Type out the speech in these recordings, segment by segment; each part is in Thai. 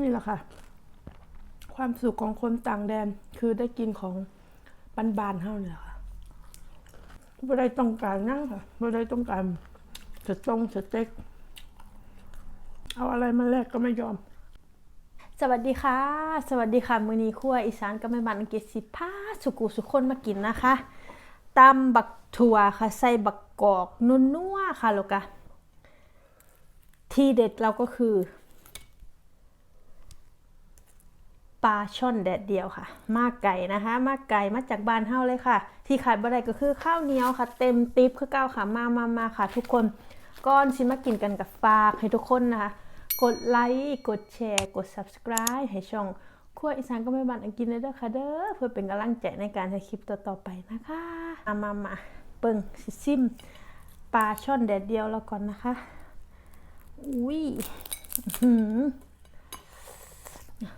นี่แหละค่ะ ความสุขของคนต่างแดนคือได้กินของบานๆเท่าเนี่ยค่ะไม่ได้ต้องการนั่งค่ะไม่ได้ต้องการสตงสเต็ก เอาอะไรมาแลกก็ไม่ยอมสวัสดีค่ะ สวัสดีค่ะ มือนี้ครัวอีสานกับแม่บ้านอังกฤษสิพาสุกุสุคนมากินนะคะตำบักถั่วค่ะใส่บักกอกนุ่นนัวค่ะล้วก็ที่เด็ดเราก็คือ ปลาช่อนแดดเดียวค่ะ มากไก่นะคะ มากไก่มาจากบ้านเฮาเลยค่ะ ที่ขายบ่ได้ก็คือข้าวเหนียวค่ะ เต็มติ๊บคือเก้าค่ะมามามาค่ะ ทุกคนก่อนสิมากินกันกับฝากให้ทุกคนนะคะ กดไลค์กดแชร์กด subscribe ให้ช่องครัวอีสานก็ไม่บันอังกินเลยเด้อค่ะเด้อเพื่อเป็นกำลังใจในการทำคลิปต่อๆไปนะคะมามามาเปิงสิซิมปลาช่อนแดดเดียวแล้วก่อนนะคะอุ้ยอื้อหืออืมอ่า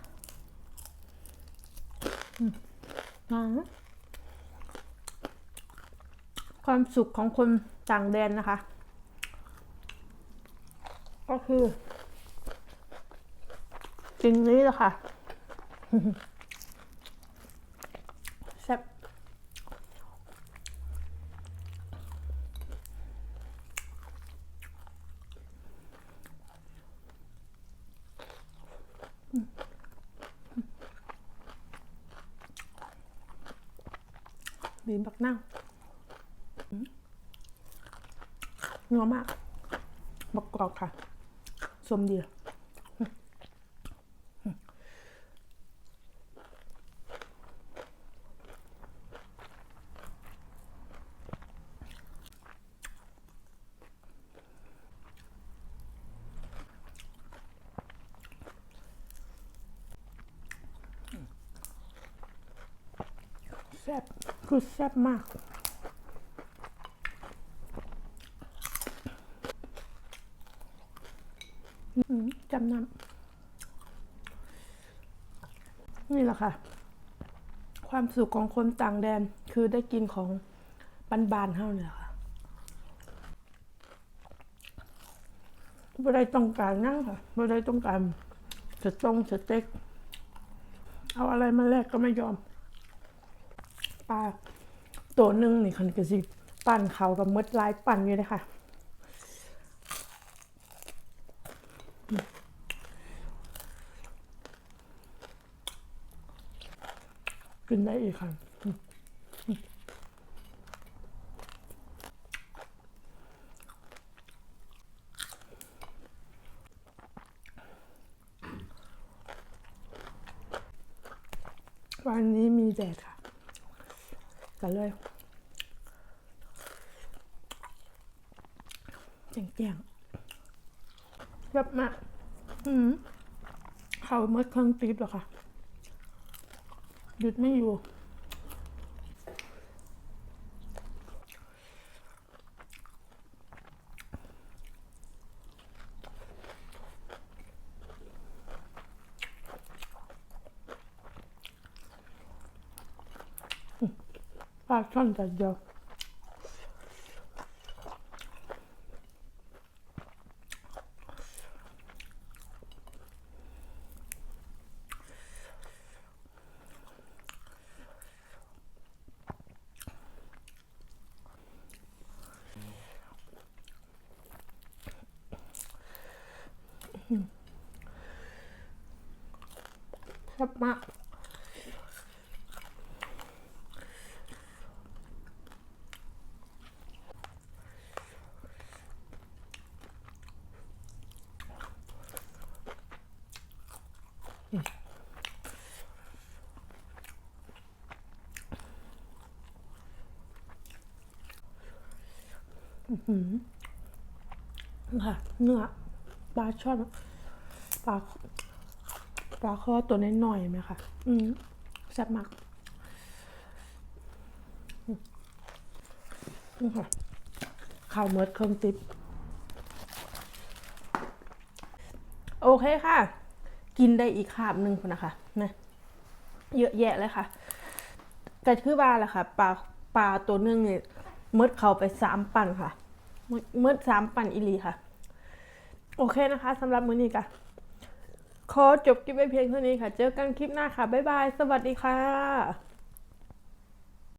ความสุขของคนต่างแดนนะคะ ก็คือสิ่งนี้แหละค่ะ แซ่บ บีบบักนั่งนัวมาก บักกรอกค่ะสมดีแซ่บ คือแซ่บมาก จำนำนี่แหละค่ะ ความสุขของคนต่างแดนคือได้กินของบานๆเท่าเนี่ยค่ะไม่ได้ต้องการนั่งค่ะไม่ได้ต้องการสตงสเต็ก เอาอะไรมาแลกก็ไม่ยอม ปลาตัวหนึ่งนี่คันกระสิปั่นเขากับมดลายปั่นอยู่เลยค่ะกินได้อีกค่ะวันนี้มีแดดค่ะ กันเลยแจ้งแจ้งๆแบบมากอืมเขาเมื่อเครื่องตีบหรอคะหยุดไม่อยู่ ปลาช่อนแต่เดียวแซ่บมาก ค่ะเนื้อปลาช่อนปลาปลาคอตัวน้อยๆไหมคะอืมแซ่บมากนี่ค่ะข้าวเมิดเครื่องติบโอเคค่ะ กินได้อีกคาบหนึ่งคนนะคะนะเยอะแยะเลยค่ะ แต่คือว่าแหละค่ะปลาปลาตัวนึงเนี่ย มืดเขาไปสามปั่นค่ะมืดสามปั่นอิลีค่ะ โอเคนะคะสำหรับมื้อนี้กะขอจบคลิปไว้เพียงเท่านี้ค่ะ เจอกันคลิปหน้าค่ะ บ๊ายบาย สวัสดีค่ะ